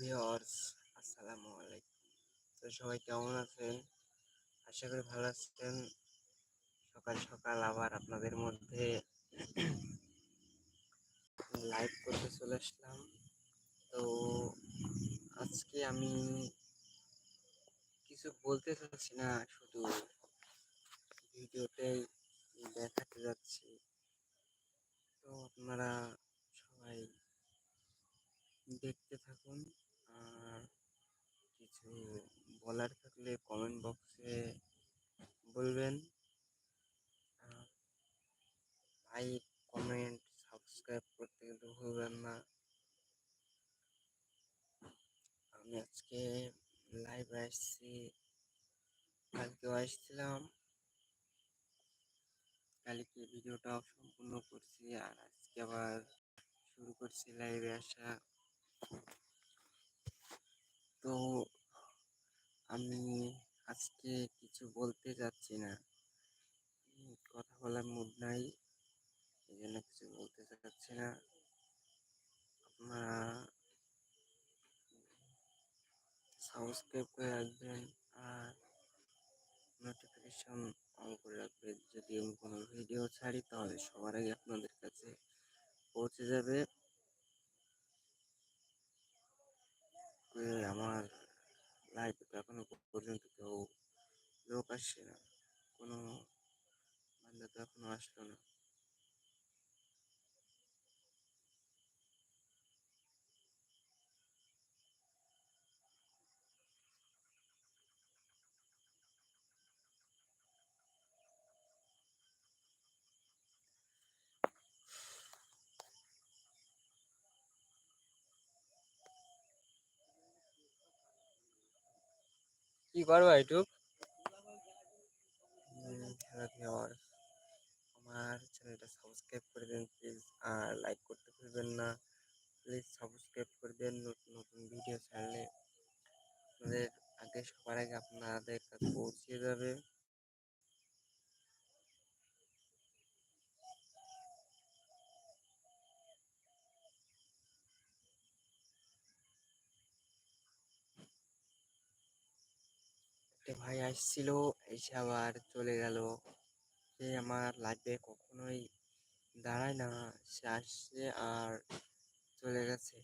Viewers আসসালামু আলাইকুম। তো সবাই কেমন আছেন? আশা করি ভালো আছেন। সকাল সকাল আবার আপনাদের মধ্যে লাইভ করতে চলে আসলাম। তো আজকে আমি কিছু বলতে চাচ্ছি না, শুধু ভিডিওতেই দেখাতে যাচ্ছি। তো আপনারা সবাই দেখতে থাকুন। বলার থাকলে কমেন্ট বক্সে বলবেন। লাইক কমেন্ট সাবস্ক্রাইব করতে কিন্তু ভুলবেন না। আমি আজকে লাইভ আসছি, কালকেও আসছিলাম। কালকে ভিডিওটা সম্পূর্ণ করছি আর আজকে আবার শুরু করছি লাইভে আসা। তো আমি আজকে কিছু বলতে যাচ্ছি না। কথা বলার মুড নাই এই জন্য কিছু বলতে চাচ্ছি না। আপনারা সাবস্ক্রাইব করে রাখবেন আর নোটিফিকেশন অন করে রাখবেন। যদি আমি কোনো ভিডিও ছাড়ি, তাহলে সবার আগে আপনাদের কাছে পৌঁছে যাবে। আমার লাইফে তো এখনও পর্যন্ত কেউ লোক আসছে না। কোনো বান্ধব এখনও আসলো না। কি করবা একটু আমার আমার চ্যানেলটা সাবস্ক্রাইব করে দিন প্লিজ আর লাইক করতে ভুলবেন না। প্লিজ সাবস্ক্রাইব করে দেন নতুন নতুন ভিডিও ছাড়লে আপনাদের আগে সবার আগে আপনাদের কাছে পৌঁছে যাবে। একটা ভাই আসছিল, এসে আবার চলে গেল। সে আমার লাইফে কখনোই দাঁড়ায় না, সে আসছে আর চলে গেছে।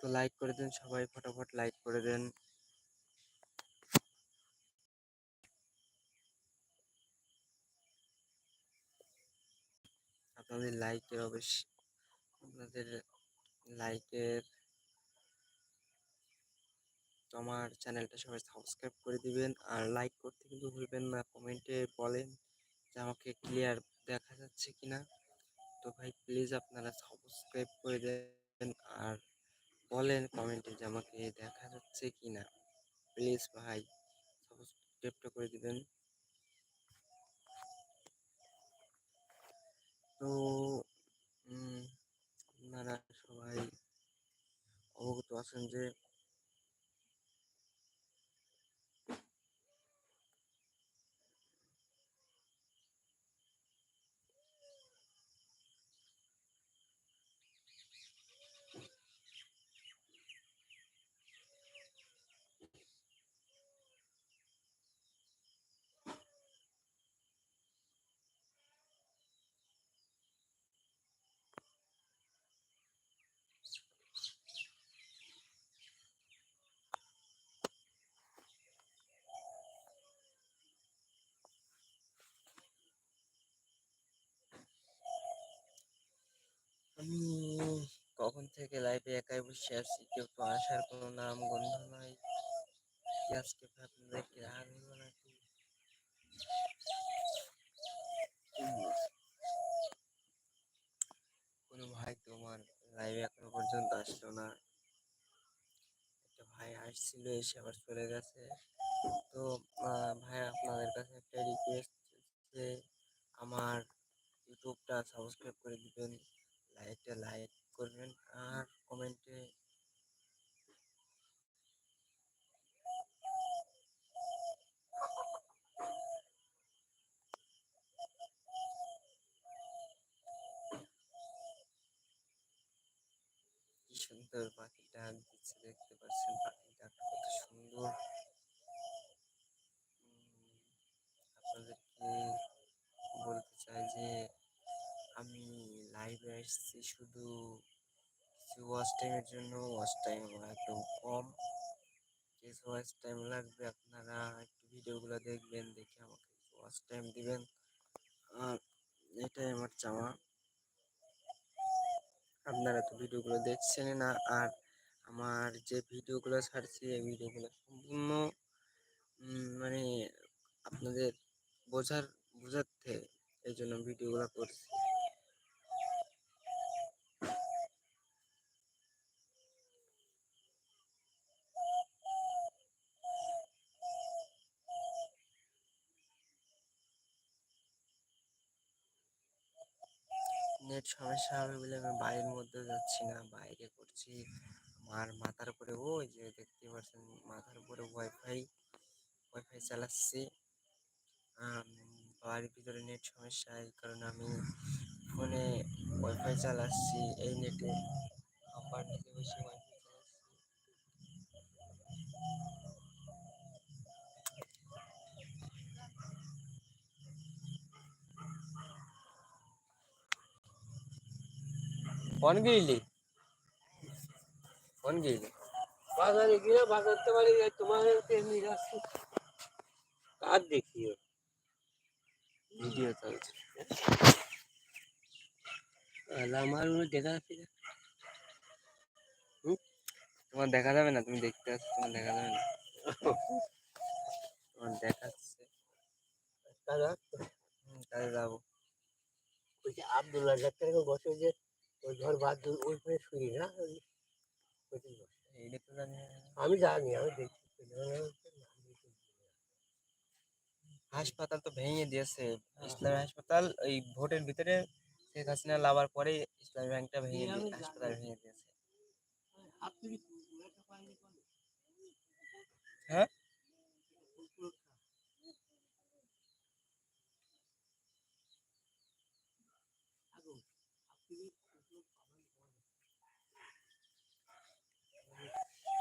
তো লাইক করে দেন সবাই, ফটাফট লাইক করে দেন। আপনাদের লাইকের অবশ্যই আপনাদের লাইকের আমার চ্যানেলটা সবাই সাবস্ক্রাইব করে দিবেন। আর লাইক করতে কিন্তু ভুলবেন না কমেন্টে বলেন যে আমাকে ক্লিয়ার দেখা যাচ্ছে কিনা। তো ভাই প্লিজ আপনারা সাবস্ক্রাইব করে দেন আর বলেন কমেন্টে যে আমাকে দেখা যাচ্ছে কিনা। প্লিজ ভাই সাবস্ক্রাইবটা করে দিবেন। তো আপনারা সবাই অবগত আছেন যে আমি কখন থেকে লাইভে একাই বসে আছি। কেউ তো আসার কোনো নাম গন্ধ নাই। আজকে আপনাদেরকে রাগ হলো নাকি? কোনো ভাই তোমার লাইভে এখনও পর্যন্ত আসলো না। একটা ভাই আসছিল, এসে আবার চলে গেছে। তো ভাই আপনাদের কাছে একটা রিকোয়েস্ট যে আমার ইউটিউবটা সাবস্ক্রাইব করে দিবেন। লাইকটা লাইক করবেন আর কমেন্টে কবুতর পাখি ডাক দিচ্ছে দেখতে পাচ্ছেন পাখির ডাকটা কত সুন্দর উম, আপনাদেরকে বলতে চাই যে আমি লাইভে এসেছি শুধু কিছু ওয়াচ টাইমের জন্য ওয়াচ টাইম আমার একদম কম। কিছু ওয়াচ টাইম লাগবে আপনারা একটু ভিডিওগুলো দেখবেন, দেখে আমাকে ওয়াচ টাইম দিবেন। আর এটাই আমার চাওয়া। আপনারা তো ভিডিওগুলো দেখছেন না, আর আমার যে ভিডিওগুলো ছাড়ছি, এই ভিডিওগুলো সম্পূর্ণ মানে আপনাদের বোঝার, বোঝাতে এই জন্য ভিডিওগুলো করছি নেট সমস্যা হবে বলে আমি বাড়ির মধ্যে যাচ্ছি না, বাইরে করছি। আমার মাথার উপরে, ওই যে দেখতে পাচ্ছেন মাথার উপরে ওয়াইফাই ওয়াইফাই চালাচ্ছি। বাড়ির ভিতরে নেট সমস্যা, এই কারণে আমি ফোনে ওয়াইফাই চালাচ্ছি। এই নেটে আমার নেটে বসে কোন গিলি কোন গিলি বাজারে গিয়ে বাজারতে পারি তোমার তেমনি যাচ্ছি কার দেখিও ভিডিও চলছে আমার দেখা যাচ্ছে। তোমার দেখা যাবে না তুমি দেখতে পাচ্ছ তোমার দেখা যাবে না। তোমার দেখাচ্ছে কাজে যাব ওই যে রাজাক বসে যে ওই ঘর বাদ ওই শুই না। আমি জানি আমি দেখছি। হাসপাতাল তো ভেঙে দিয়েছে। ইসলামী হাসপাতাল ওই ভোটের ভিতরে শেখ হাসিনা লাভার পরে ইসলামী ব্যাংকটা ভেঙে দিয়ে হাসপাতাল ভেঙে দিয়েছে। হ্যাঁ?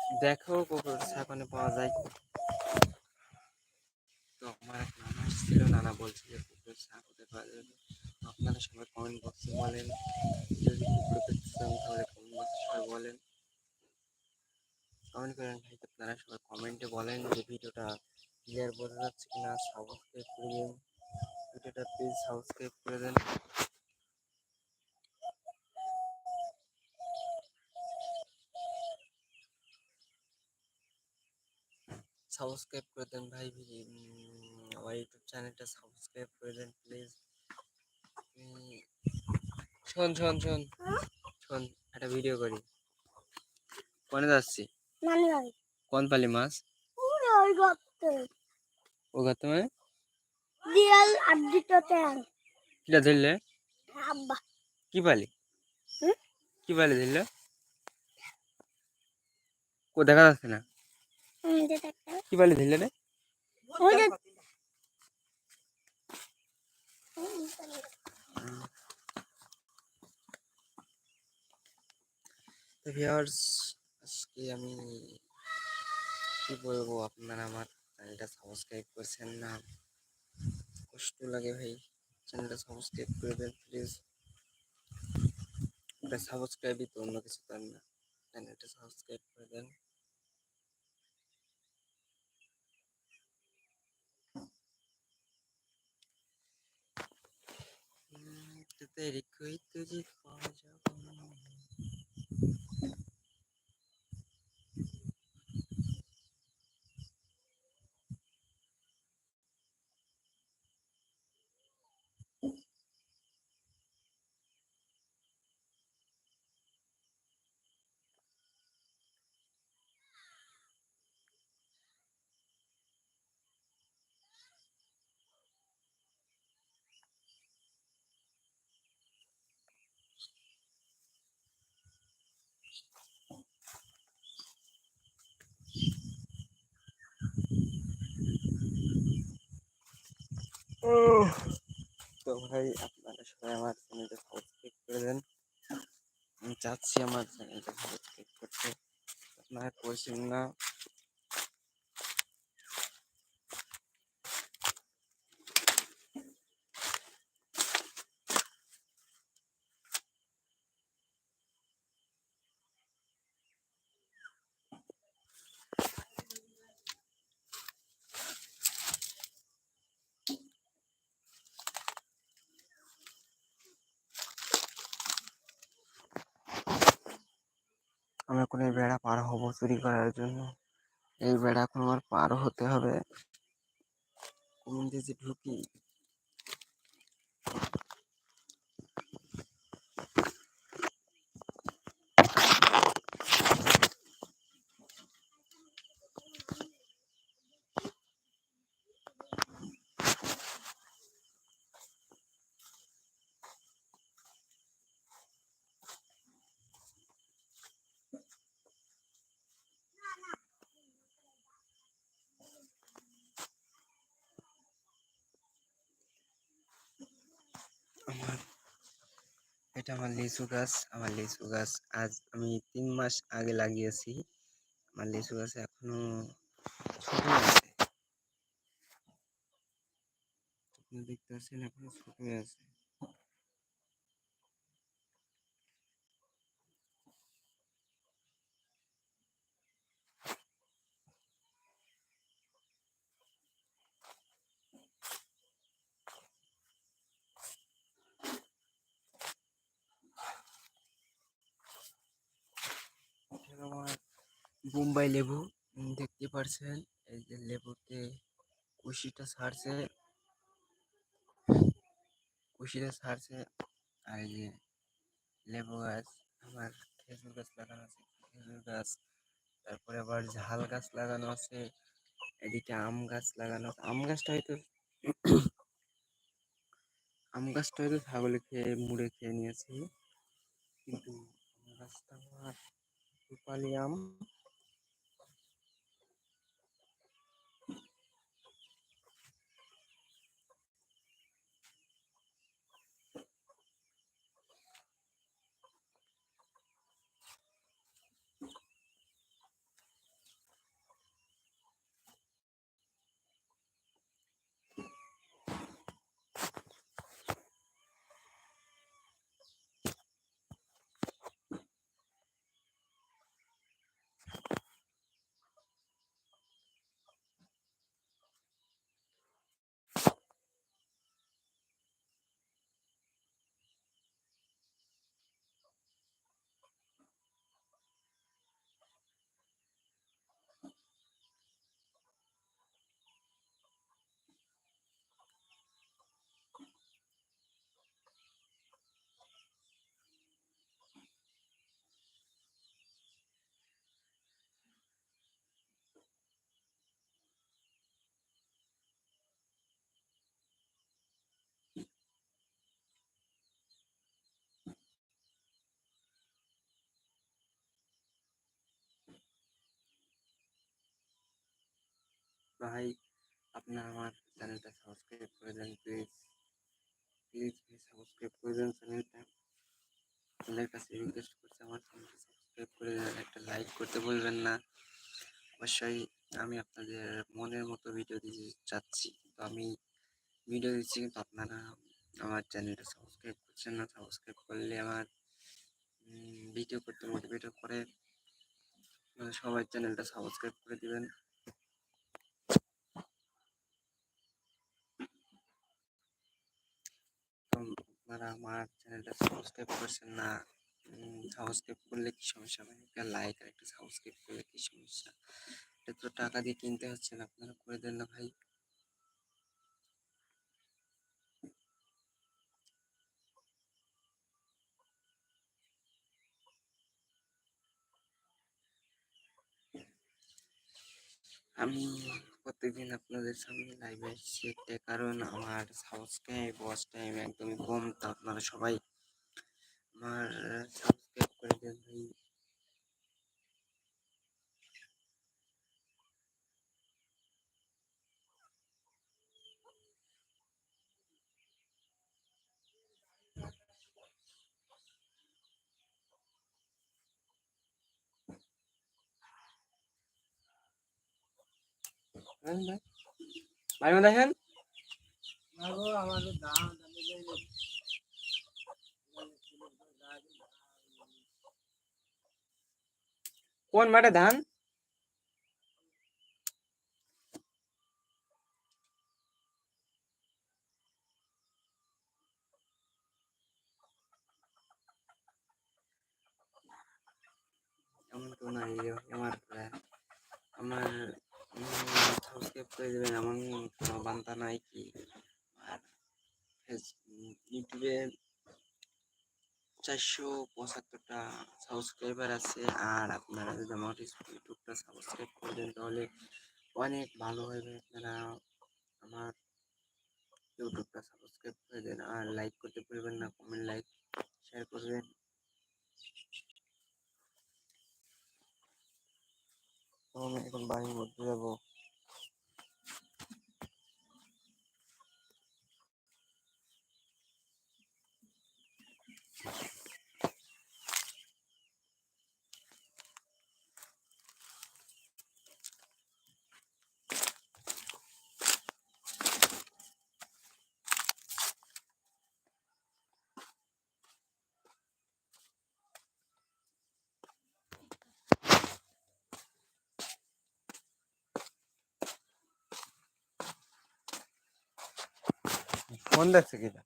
দেখো কুকুর ছাগনে পাওয়া যায়। তো আমার এক নানা ছিল নানা বলছে যে কুকুরের ছাগ পাওয়া যাবে। আপনারা সবাই কমেন্ট বক্সে বলেন। যদি কুকুর পেতে চান তাহলে কমেন্ট বক্সে সবাই বলেন। কমেন্ট করেন ভাই আপনারা সবাই কমেন্টে বলেন যে ভিডিওটা ক্লিয়ার বোঝা যাচ্ছে কিনা। সাবস্ক্রাইব করে দিন। ভিডিওটা প্লিজ সাবস্ক্রাইব করে দেন। সাবস্ক্রাইব করে দেন ভাই আমার ইউটিউব চ্যানেলটা সাবস্ক্রাইব করে দেন প্লিজ শোন শোন শোন শোন একটা ভিডিও করি। কোনে যাচ্ছি? কোন পালি মাছ? ও গত মানে? দিয়াল আর দুটো ট্যাং কিটা ধরলে? আব্বা। কি পালি? কি পালি ধরলে? ও দেখা যাচ্ছে না। কি পালি ধরলে রে? ভিউয়ার্স আজকে আমি কি বলব আপনারা আমার চ্যানেলটা সাবস্ক্রাইব করছেন না? কষ্ট লাগে ভাই চ্যানেলটা সাবস্ক্রাইব করে দেন প্লিজ ওটা সাবস্ক্রাইবই তো অন্য কিছু তার না। চ্যানেলটা সাবস্ক্রাইব করে দেন। Teterika itirifa ry'abantu তো ভাই, আপনারা সবাই আমার চ্যানেলটা সাবস্ক্রাইব করে দেন। আমি চাচ্ছি আমার চ্যানেলটা সাবস্ক্রাইব করতে। আপনারা করছেন না আমি কোনো এই বেড়া পার হব চুরি করার জন্য। এই বেড়া এখন আমার পার হতে হবে। কোন যে ঢুকি আমার এটা আমার লিচু গাছ। আমার লিচু গাছ আজ আমি তিন মাস আগে লাগিয়েছি। আমার লিচু গাছ এখনও ছোট আছে। দেখতে পাচ্ছেন এখনও ছোট আছে এটা আমার বোম্বাই লেবু দেখতে পারছেন। এই যে লেবুতে কুশিটা ছাড়ছে। কুশিটা ছাড়ছে। আর এই যে লেবু গাছ আমার খেজুর গাছ লাগানো আছে, খেজুর গাছ। তারপরে আবার ঝাল গাছ লাগানো আছে। এদিকে আম গাছ লাগানো আছে। আম গাছটা হয়তো আম গাছটা হয়তো ছাগলে খেয়ে, মুড়ে খেয়ে নিয়েছি। কিন্তু আম গাছটা আমার রূপালি আম। ভাই, আপনার আমার চ্যানেলটা সাবস্ক্রাইব করে দেন প্লিজ প্লিজ প্লিজ সাবস্ক্রাইব করে দেন চ্যানেলটা। আপনাদের কাছে রিকোয়েস্ট করছি, আমার চ্যানেলটা সাবস্ক্রাইব করে দেন, একটা লাইক করতে বলবেন না। অবশ্যই আমি আপনাদের মনের মতো ভিডিও দিতে চাচ্ছি, কিন্তু আমি ভিডিও দিচ্ছি, কিন্তু আপনারা আমার চ্যানেলটা সাবস্ক্রাইব করছেন না। সাবস্ক্রাইব করলে আমার ভিডিও করতে মোটিভেট করে সবাই চ্যানেলটা সাবস্ক্রাইব করে দিবেন তো আপনারা আমার চ্যানেলটা সাবস্ক্রাইব করছেন না সাবস্ক্রাইব করলে কি সমস্যা? ভাই একটা লাইক আর একটা সাবস্ক্রাইব করলে কি সমস্যা? এটা তো টাকা দিয়ে কিনতে হচ্ছে না, আপনারা করে দেন না ভাই। আমি প্রত্যেকদিন আপনাদের সামনে লাইভে আসছি একটা, কারণ আমার সাবস্ক্রাইব ওয়াচ টাইম একদমই কম। তো আপনারা সবাই আমার সাবস্ক্রাইব করে দেন ভাই। ভাই মা দেখেন আমাদের দাম কোন মাঠে ধান? এমন তো নাই রে ভাই, আমার প্রায় আমার সাবস্ক্রাইব করে দেবেন, এমন কোনো বান্তা নাই কি? আর ইউটিউবে চারশো পঁচাত্তরটা সাবস্ক্রাইবার আছে, আর আপনারা যদি আমার ইউটিউবটা সাবস্ক্রাইব করে দেন, তাহলে অনেক ভালো হবে আপনারা আমার ইউটিউবটা সাবস্ক্রাইব করে দেন। আর লাইক করতে ভুলবেন না কমেন্ট লাইক শেয়ার করবেন। তো আমি এখন বাড়ির মধ্যে যাব ফোন দেখছে কিনা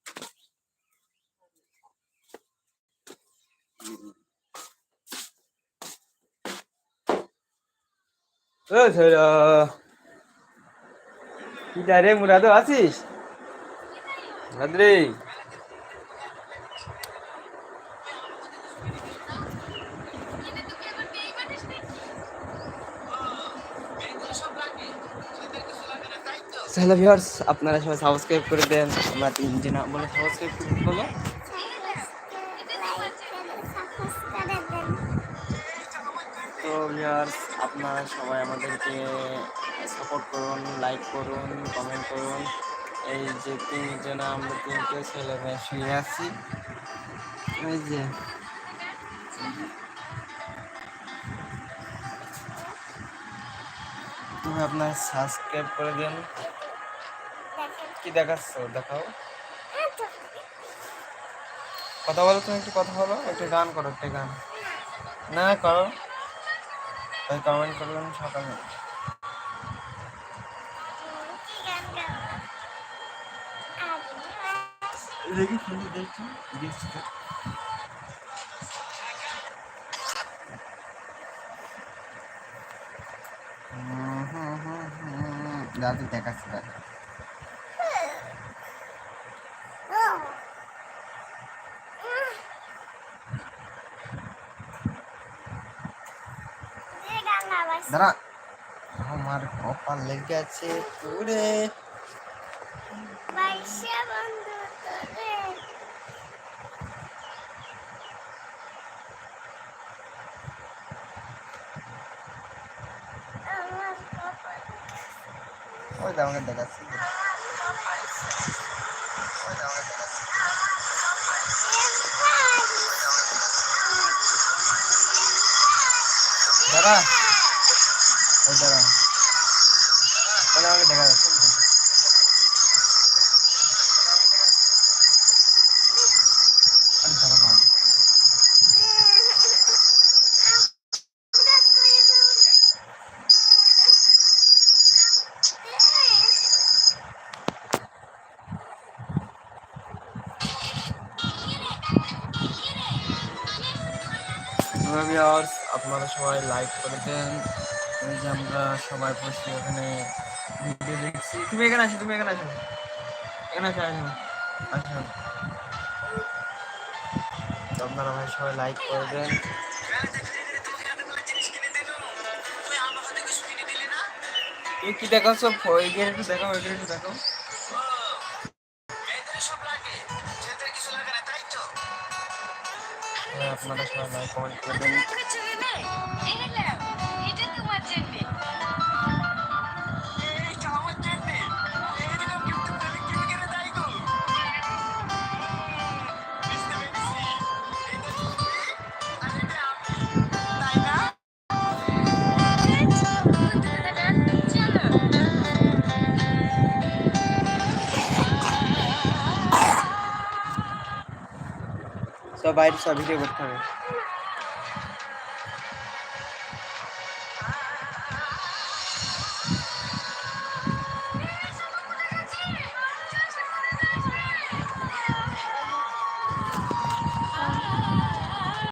ও ছেলে কি রে মুরাদো আছিস? মুরাদ হ্যালো ভিউয়ার্স, আপনারা সবাই সাবস্ক্রাইব করে দেন। আমরা তিনজে না বলে সাবস্ক্রাইব করে বলো তো ভিউয়ার্স, আপনারা সবাই আমাদেরকে সাপোর্ট করুন লাইক করুন কমেন্ট করুন। এই যে তিন তিনজন আমরা তিনটে ছেলে মেয়ে শুয়ে আছি। এই যে। আপনার সাবস্ক্রাইব করে দিন। কি দেখাচ্ছ? দেখাও। কথা বলো তুমি, একটু কথা বলো, একটু গান করো, একটা গান। না, করো। তাই কমেন্ট করবেন সকালে। দেখি দেখি দেখছি দেখাচ্ছে দাদু দাঁড়া। আমার কপাল লেগে আছে পুরে বাইশে বন্ধু তোরে আমার কপাল ওই তো আমাকে দেখাচ্ছে। ওই তো আমাকে দেখাচ্ছে। দাঁড়া। হ্যালো ভিউয়ার্স, আপনারা সবাই লাইক করে দেন। এই যে আমরা সবাই বসে এখানে ভিডিও দেখছি। তুমি এখানে আসো, তুমি এখানে আসো। এখানে আসো আসো আসো। আপনারা ভাই সবাই লাইক করে দেন। তুমি কি দেখাচ্ছ? ওই গিয়ে একটু দেখো ওই একটু দেখো হ্যাঁ, আপনারা সবাই লাইক কমেন্ট করে দেন তো বাইরে সব ভিডিও করতে হবে না